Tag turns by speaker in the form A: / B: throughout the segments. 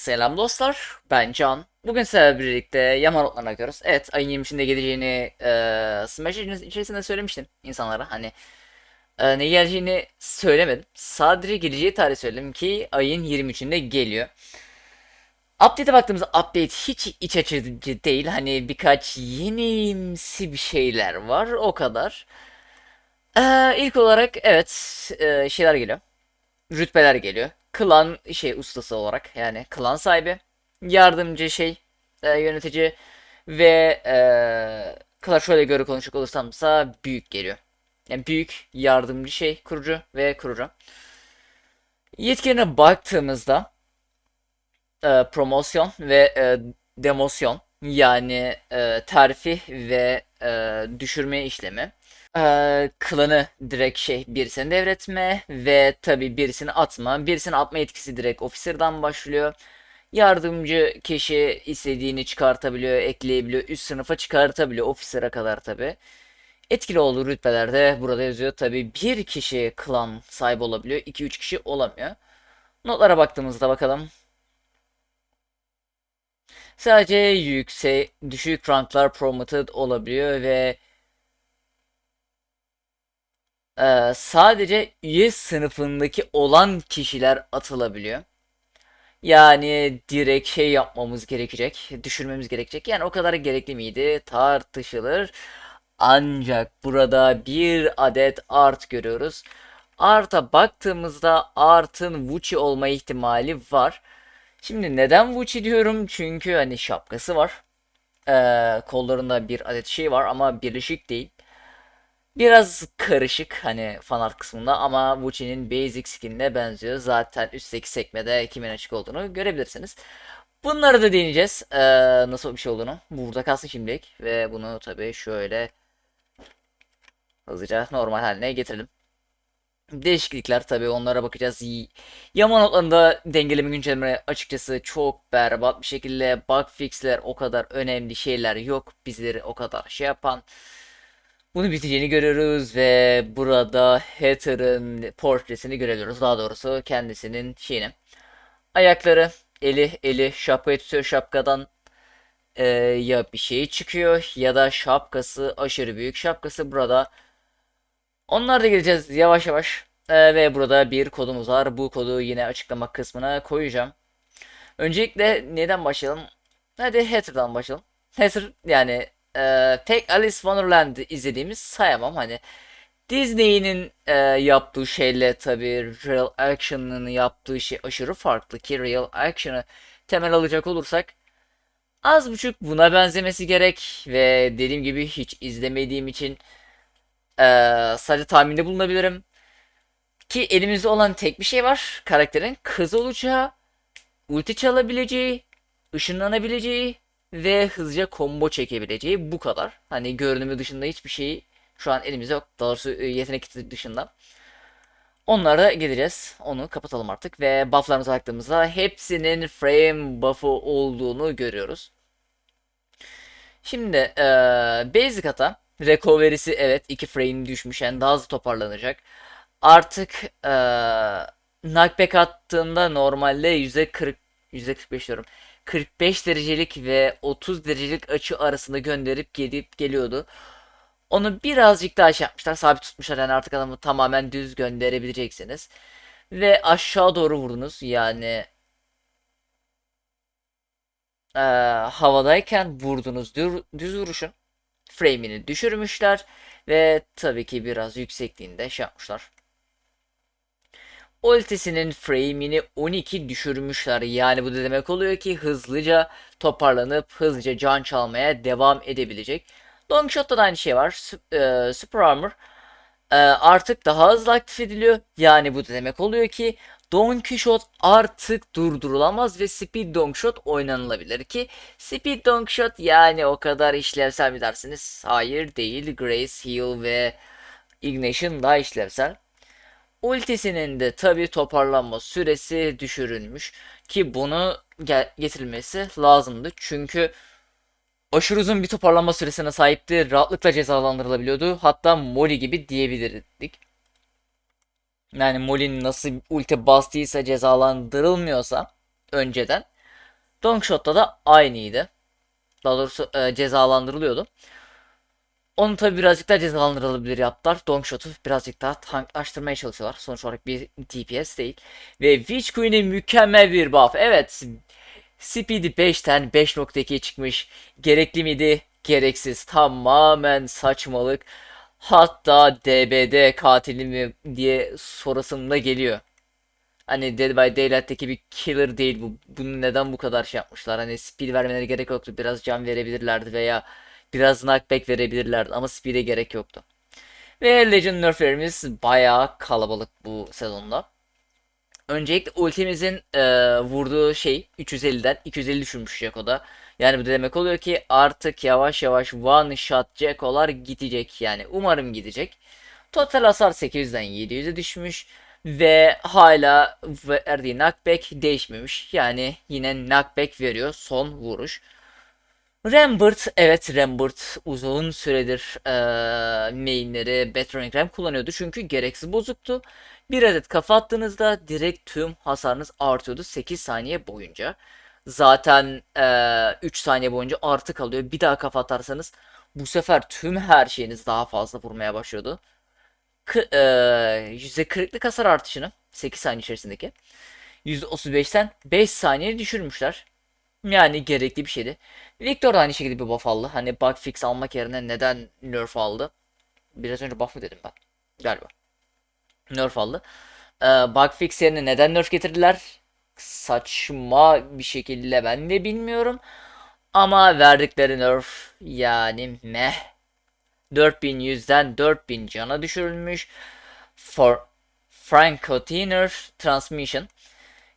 A: Selam dostlar, ben Can. Bugün sizlerle birlikte Yaman Otları'na bakıyoruz. Evet, ayın 20'sinde geleceğini e, Smash içerisinde söylemiştim insanlara. Hani e, ne geleceğini söylemedim. Sadece geleceği tarih söyledim ki ayın 23'ünde geliyor. Update'e baktığımızda update hiç iç açıcı değil. Hani birkaç yenimsi bir şeyler var, o kadar. E, ilk olarak evet e, şeyler geliyor rütbeler geliyor. Klan şey ustası olarak yani klan sahibi, yardımcı şey e, yönetici ve e, Clash göre konuşacak olursamsa büyük geliyor. Yani büyük yardımcı şey kurucu ve kurucu. Yetkilerine baktığımızda e, promosyon ve e, demosyon yani e, terfi ve e, düşürme işlemi. Klanı direkt şey birisine devretme ve tabi birisini atma. Birisini atma etkisi direkt officer'dan başlıyor. Yardımcı kişi istediğini çıkartabiliyor, ekleyebiliyor, üst sınıfa çıkartabiliyor officer'a kadar tabi. Etkili olduğu rütbelerde burada yazıyor. Tabi bir kişi klan sahibi olabiliyor, 2-3 kişi olamıyor. Notlara baktığımızda bakalım. Sadece yüksek, düşük ranklar promoted olabiliyor ve Ee, sadece üye sınıfındaki olan kişiler atılabiliyor. Yani direkt şey yapmamız gerekecek, düşürmemiz gerekecek. Yani o kadar gerekli miydi tartışılır. Ancak burada bir adet art görüyoruz. Art'a baktığımızda Art'ın Wuchi olma ihtimali var. Şimdi neden Wuchi diyorum? Çünkü hani şapkası var. Ee, kollarında bir adet şey var ama birleşik değil. Biraz karışık hani fanart kısmında ama Wuchi'nin basic skinine benziyor. Zaten üstteki sekmede kimin açık olduğunu görebilirsiniz. Bunları da deneyeceğiz. Ee, nasıl bir şey olduğunu. Burada kalsın şimdilik. Ve bunu tabii şöyle hızlıca normal haline getirelim. Değişiklikler tabii onlara bakacağız. Yaman notlarında dengeleme güncelleme açıkçası çok berbat bir şekilde bug fixler o kadar önemli şeyler yok. Bizleri o kadar şey yapan. Bunu biteceğini görüyoruz ve burada Heather'ın portresini görebiliyoruz. Daha doğrusu kendisinin şeyini. Ayakları, eli, eli şapkayı tutuyor şapkadan e, ya bir şey çıkıyor ya da şapkası aşırı büyük şapkası burada. Onlar da geleceğiz yavaş yavaş. E, ve burada bir kodumuz var. Bu kodu yine açıklama kısmına koyacağım. Öncelikle neden başlayalım? Hadi Heather'dan başlayalım. Heather yani e, pek Alice Wonderland izlediğimiz sayamam. Hani Disney'nin e, yaptığı şeyle tabii Real Action'ın yaptığı şey aşırı farklı ki Real Action'ı temel alacak olursak az buçuk buna benzemesi gerek ve dediğim gibi hiç izlemediğim için e, sadece tahminde bulunabilirim. Ki elimizde olan tek bir şey var. Karakterin kız olacağı, ulti çalabileceği, ışınlanabileceği ve hızlıca combo çekebileceği bu kadar. Hani görünümü dışında hiçbir şey şu an elimizde yok. Daha doğrusu e, yetenek dışında. Onlara geleceğiz. Onu kapatalım artık ve bufflarımıza baktığımızda hepsinin frame buff'ı olduğunu görüyoruz. Şimdi e, basic hata recovery'si evet 2 frame düşmüş yani daha hızlı toparlanacak. Artık e, knockback attığında normalde %40 %45 diyorum 45 derecelik ve 30 derecelik açı arasında gönderip gelip geliyordu. Onu birazcık daha şey yapmışlar. Sabit tutmuşlar. Yani artık adamı tamamen düz gönderebileceksiniz. Ve aşağı doğru vurdunuz. Yani e, havadayken vurdunuz düz, düz vuruşun frame'ini düşürmüşler. Ve tabii ki biraz yüksekliğinde şey yapmışlar ultisinin frame'ini 12 düşürmüşler. Yani bu da demek oluyor ki hızlıca toparlanıp hızlıca can çalmaya devam edebilecek. Longshot'ta da aynı şey var. E, Super Armor e, artık daha hızlı aktif ediliyor. Yani bu da demek oluyor ki Don Quixote artık durdurulamaz ve Speed Dong Shot oynanılabilir ki Speed Dong Shot yani o kadar işlevsel mi dersiniz? Hayır değil. Grace, Heal ve Ignition daha işlevsel. Ultisinin de tabi toparlanma süresi düşürülmüş ki bunu getirilmesi lazımdı. Çünkü aşırı uzun bir toparlanma süresine sahipti. Rahatlıkla cezalandırılabiliyordu. Hatta Molly gibi diyebilirdik. Yani Molly'nin nasıl ulti bastıysa cezalandırılmıyorsa önceden Longshot'ta da aynıydı. Daha doğrusu e, cezalandırılıyordu. Onu tabi birazcık daha cezalandırılabilir yaptılar. Longshot'u birazcık daha tanklaştırmaya çalışıyorlar. Sonuç olarak bir DPS değil. Ve Witch Queen'e mükemmel bir buff. Evet. Speed'i 5'ten 5.2'ye çıkmış. Gerekli miydi? Gereksiz. Tamamen saçmalık. Hatta DBD katili mi diye sorasım da geliyor. Hani Dead by Daylight'teki bir killer değil bu. Bunu neden bu kadar şey yapmışlar? Hani speed vermeleri gerek yoktu. Biraz can verebilirlerdi veya biraz knockback verebilirlerdi ama speed'e gerek yoktu. Ve Legend nerflerimiz bayağı kalabalık bu sezonda. Öncelikle ultimizin e, vurduğu şey 350'den 250 düşürmüş Jacko'da. Yani bu demek oluyor ki artık yavaş yavaş one shot Jacko'lar gidecek. Yani umarım gidecek. Total hasar 800'den 700'e düşmüş. Ve hala verdiği knockback değişmemiş. Yani yine knockback veriyor son vuruş. Rambert, evet Rambert uzun süredir e, mainleri Battering Ram kullanıyordu çünkü gereksiz bozuktu. Bir adet kafa attığınızda direkt tüm hasarınız artıyordu 8 saniye boyunca. Zaten e, 3 saniye boyunca artı kalıyor. Bir daha kafa atarsanız bu sefer tüm her şeyiniz daha fazla vurmaya başlıyordu. K e, %40'lık hasar artışını 8 saniye içerisindeki %35'ten 5 saniye düşürmüşler. Yani gerekli bir şeydi. Victor da aynı şekilde bir buff aldı. Hani bug fix almak yerine neden nerf aldı? Biraz önce buff mı dedim ben? Galiba. Nerf aldı. Ee, bug fix yerine neden nerf getirdiler? Saçma bir şekilde ben de bilmiyorum. Ama verdikleri nerf yani meh. 4100'den 4000 cana düşürülmüş. For Franco Tiner Transmission.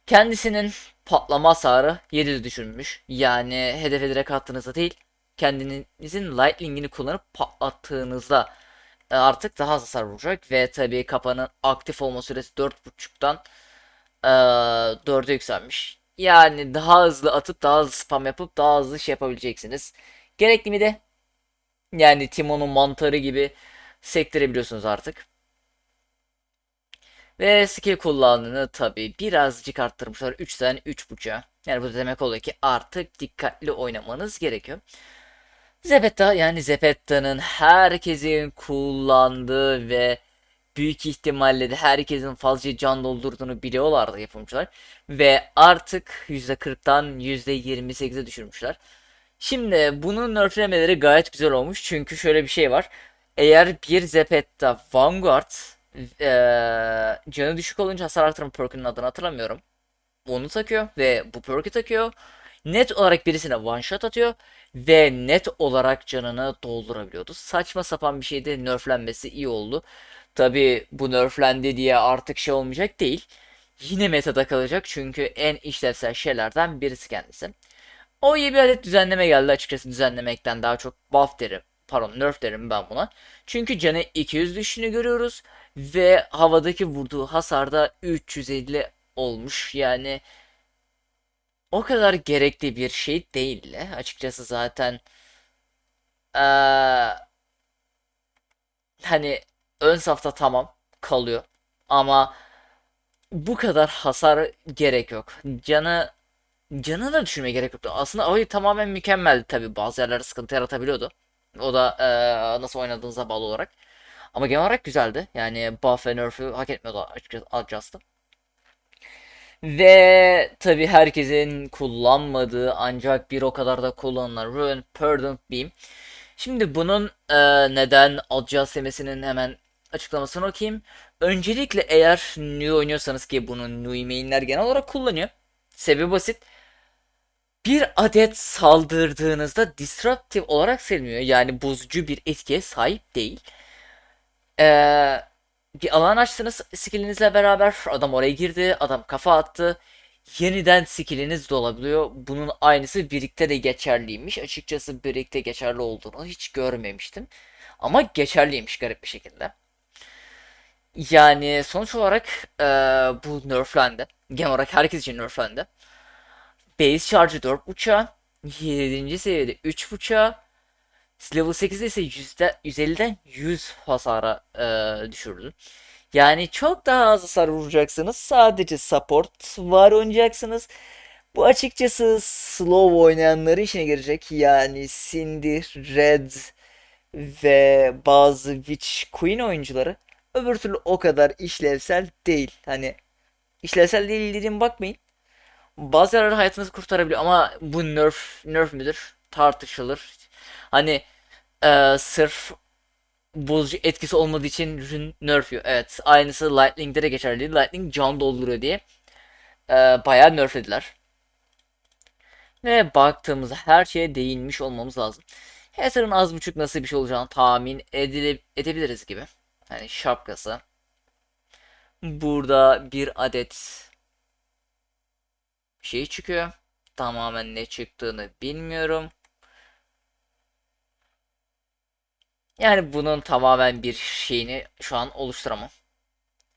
A: Kendisinin patlama hasarı 700 düşürmüş. Yani hedefe direkt attığınızda değil, kendinizin Lightning'ini kullanıp patlattığınızda e, artık daha az hasar vuracak ve tabii kapanın aktif olma süresi 4.5'tan e, 4'e yükselmiş. Yani daha hızlı atıp daha hızlı spam yapıp daha hızlı şey yapabileceksiniz. Gerekli mi de? Yani Timon'un mantarı gibi sektirebiliyorsunuz artık. Ve skill kullanımını tabi birazcık arttırmışlar. 3'ten 3.5'a. Yani bu demek oluyor ki artık dikkatli oynamanız gerekiyor. Zepetta yani Zepetta'nın herkesin kullandığı ve büyük ihtimalle de herkesin fazla can doldurduğunu biliyorlardı yapımcılar. Ve artık %40'tan %28'e düşürmüşler. Şimdi bunun nerflemeleri gayet güzel olmuş. Çünkü şöyle bir şey var. Eğer bir Zepetta Vanguard ee, canı düşük olunca hasar artırma perk'ünün adını hatırlamıyorum. Onu takıyor ve bu perk'ü takıyor. Net olarak birisine one shot atıyor ve net olarak canını doldurabiliyordu. Saçma sapan bir şeyde nerflenmesi iyi oldu. Tabi bu nerflendi diye artık şey olmayacak değil. Yine metada kalacak çünkü en işlevsel şeylerden birisi kendisi. O iyi bir adet düzenleme geldi açıkçası düzenlemekten daha çok buff derim. Pardon nerf derim ben buna. Çünkü canı 200 düştüğünü görüyoruz. Ve havadaki vurduğu hasarda 350 olmuş. Yani o kadar gerekli bir şey değil. Açıkçası zaten ee, hani ön safta tamam kalıyor. Ama bu kadar hasar gerek yok. Canı canı da düşürmeye gerek yoktu. Aslında oyun tamamen mükemmeldi tabi. Bazı yerlerde sıkıntı yaratabiliyordu. O da ee, nasıl oynadığınıza bağlı olarak. Ama genel olarak güzeldi. Yani buff ve nerf'ü hak etmiyordu açıkçası. Ve tabi herkesin kullanmadığı ancak bir o kadar da kullanılan Ruin Pardon Beam. Şimdi bunun e, neden alacağı demesinin hemen açıklamasını okuyayım. Öncelikle eğer New oynuyorsanız ki bunu New mainler genel olarak kullanıyor. Sebebi basit. Bir adet saldırdığınızda disruptive olarak sayılmıyor. Yani bozucu bir etkiye sahip değil. Ee, bir alan açtınız skillinizle beraber. Adam oraya girdi adam kafa attı. Yeniden skilliniz dolabiliyor bunun aynısı birlikte de geçerliymiş. Açıkçası birlikte geçerli olduğunu hiç görmemiştim. Ama geçerliymiş garip bir şekilde. Yani sonuç olarak e, bu nerflendi. Genel olarak herkes için nerflendi base charge'ı 4.5'a 7. seviyede 3.5'a Level 8'de ise yüzde, 150'den 100 hasara e, düşürdü. Yani çok daha az hasar vuracaksınız. Sadece support var oynayacaksınız. Bu açıkçası slow oynayanların işine girecek. Yani Cindy, Red ve bazı Witch Queen oyuncuları. Öbür türlü o kadar işlevsel değil. Hani işlevsel değil dediğim bakmayın. Bazı yerlerde hayatınızı kurtarabiliyor ama bu nerf nerf müdür? Tartışılır. Hani e, sırf bozucu etkisi olmadığı için ürün nerf yiyor. Evet, aynısı Lightning'de de geçerli. Lightning can dolduruyor diye e, bayağı nerflediler. Ve baktığımızda her şeye değinmiş olmamız lazım. Heather'ın az buçuk nasıl bir şey olacağını tahmin edile edebiliriz gibi. Yani şapkası. Burada bir adet şey çıkıyor. Tamamen ne çıktığını bilmiyorum. Yani bunun tamamen bir şeyini şu an oluşturamam.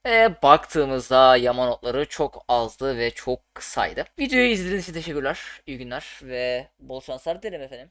A: Ve baktığımızda yama notları çok azdı ve çok kısaydı. Videoyu izlediğiniz için teşekkürler. İyi günler ve bol şanslar dilerim efendim.